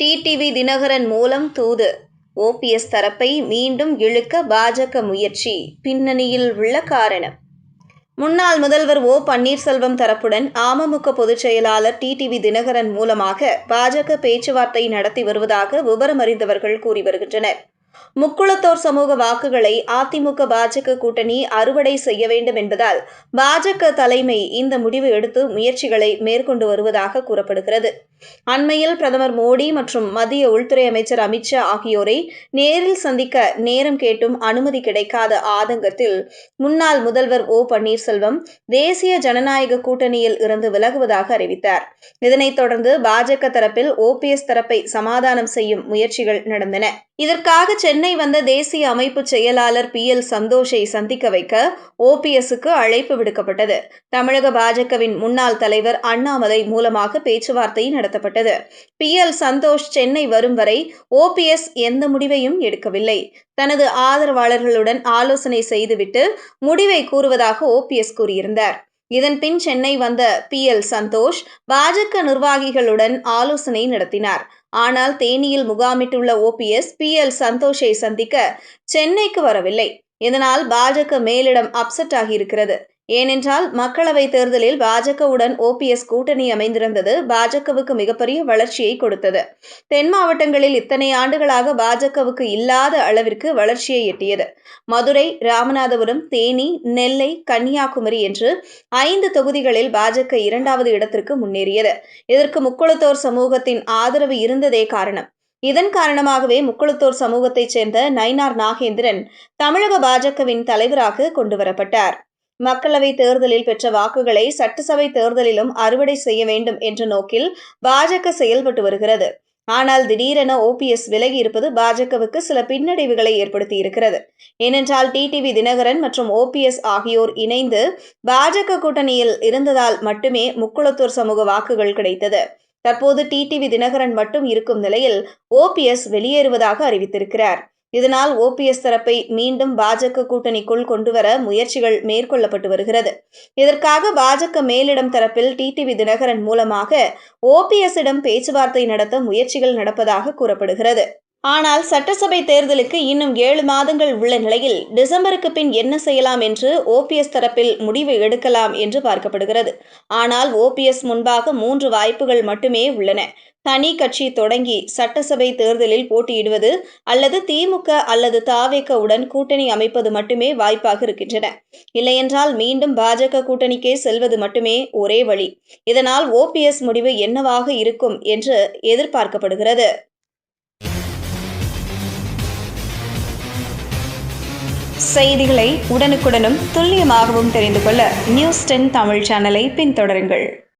TTV Dinakaran மூலம் தூது. OPS தரப்பை மீண்டும் இழுக்க பாஜக முயற்சி பின்னணியில் உள்ள காரணம். முன்னாள் முதல்வர் ஓ. பன்னீர்செல்வம் தரப்புடன் அமமுக பொதுச் செயலாளர் டிடிவி தினகரன் மூலமாக பாஜக பேச்சுவார்த்தை நடத்தி வருவதாக விவரம் அறிந்தவர்கள் கூறி வருகின்றனர். முக்குளத்தோர் சமூக வாக்குகளை அதிமுக பாஜக கூட்டணி அறுவடை செய்ய வேண்டும் என்பதால் பாஜக தலைமை இந்த முடிவு எடுத்து முயற்சிகளை மேற்கொண்டு வருவதாக கூறப்படுகிறது. அண்மையில் பிரதமர் மோடி மற்றும் மத்திய உள்துறை அமைச்சர் அமித்ஷா ஆகியோரை நேரில் சந்திக்க நேரம் கேட்டும் அனுமதி கிடைக்காத ஆதங்கத்தில் முன்னாள் முதல்வர் ஓ பன்னீர்செல்வம் தேசிய ஜனநாயக கூட்டணியில் இருந்து விலகுவதாக அறிவித்தார். இதனைத் தொடர்ந்து பாஜக தரப்பில் ஓபிஎஸ் தரப்பை சமாதானம் செய்யும் முயற்சிகள் நடந்தன. இதற்காக சென்னை வந்த தேசிய அமைப்பு செயலாளர் பி எல் சந்தோஷை சந்திக்க வைக்க ஓபிஎஸ்க்கு அழைப்பு விடுக்கப்பட்டது. தமிழக பாஜகவின் முன்னாள் தலைவர் அண்ணாமலை மூலமாக பேச்சுவார்த்தை நடத்தப்பட்டது. பி எல் சந்தோஷ் சென்னை வரும் வரை ஓபிஎஸ் எந்த முடிவையும் எடுக்கவில்லை. தனது ஆதரவாளர்களுடன் ஆலோசனை செய்துவிட்டு முடிவை கூறுவதாக ஓபிஎஸ் கூறியிருந்தார். இதன்பின் சென்னை வந்த பி. எல். சந்தோஷ் பாஜக நிர்வாகிகளுடன் ஆலோசனை நடத்தினார். ஆனால் தேனியில் முகாமிட்டுள்ள ஓபிஎஸ் பி. எல். சந்தோஷை சந்திக்க சென்னைக்கு வரவில்லை. இதனால் பாஜக மேலிடம் அப்செட் ஆகியிருக்கிறது. ஏனென்றால் மக்களவைத் தேர்தலில் பாஜகவுடன் ஓபிஎஸ் கூட்டணி அமைந்திருந்தது பாஜகவுக்கு மிகப்பெரிய வளர்ச்சியை கொடுத்தது. தென் மாவட்டங்களில் இத்தனை ஆண்டுகளாக பாஜகவுக்கு இல்லாத அளவிற்கு வளர்ச்சியை எட்டியது. மதுரை ராமநாதபுரம் தேனி நெல்லை கன்னியாகுமரி என்று ஐந்து தொகுதிகளில் பாஜக இரண்டாவது இடத்திற்கு முன்னேறியது. இதற்கு முக்குளத்தோர் சமூகத்தின் ஆதரவு இருந்ததே காரணம். இதன் காரணமாகவே முக்குளத்தோர் சமூகத்தைச் சேர்ந்த நயினார் நாகேந்திரன் தமிழக பாஜகவின் தலைவராக கொண்டுவரப்பட்டார். மக்களவை தேர்தலில் பெற்ற வாக்குகளை சட்டசபை தேர்தலிலும் அறுவடை செய்ய வேண்டும் என்ற நோக்கில் பாஜக செயல்பட்டு வருகிறது. ஆனால் திடீரென ஓபிஎஸ் விலகி இருப்பது பாஜகவுக்கு சில பின்னடைவுகளை ஏற்படுத்தி இருக்கிறது. ஏனென்றால் டிடிவி தினகரன் மற்றும் ஓபிஎஸ் ஆகியோர் இணைந்து பாஜக கூட்டணியில் இருந்ததால் மட்டுமே முக்குளத்தூர் சமூக வாக்குகள் கிடைத்தது. தற்போது டிடிவி தினகரன் மட்டும் இருக்கும் நிலையில் ஓபிஎஸ் வெளியேறுவதாக அறிவித்திருக்கிறார். இதனால் ஓபிஎஸ் தரப்பை மீண்டும் பாஜக கூட்டணிக்குள் கொண்டுவர முயற்சிகள் மேற்கொள்ளப்பட்டு வருகிறது. இதற்காக பாஜக மேலிடம் தரப்பில் டிடிவி தினகரன் மூலமாக ஓபிஎஸ்ஸிடம் பேச்சுவார்த்தை நடத்த முயற்சிகள் நடப்பதாக கூறப்படுகிறது. ஆனால் சட்டசபை தேர்தலுக்கு இன்னும் ஏழு மாதங்கள் உள்ள நிலையில் டிசம்பருக்கு பின் என்ன செய்யலாம் என்று ஓபிஎஸ் தரப்பில் முடிவு எடுக்கலாம் என்று பார்க்கப்படுகிறது. ஆனால் ஓபிஎஸ் முன்பாக மூன்று வாய்ப்புகள் மட்டுமே உள்ளன. தனி கட்சி தொடங்கி சட்டசபை தேர்தலில் போட்டியிடுவது அல்லது திமுக அல்லது தாவேக்கவுடன் கூட்டணி அமைப்பது மட்டுமே வாய்ப்பாக இருக்கின்றன. இல்லையென்றால் மீண்டும் பாஜக கூட்டணிக்கே செல்வது மட்டுமே ஒரே வழி. இதனால் ஓபிஎஸ் முடிவு என்னவாக இருக்கும் என்று எதிர்பார்க்கப்படுகிறது. செய்திகளை உடனுக்குடனும் துல்லியமாகவும் தெரிந்து கொள்ள நியூஸ் டென் தமிழ் சேனலை பின்தொடருங்கள்.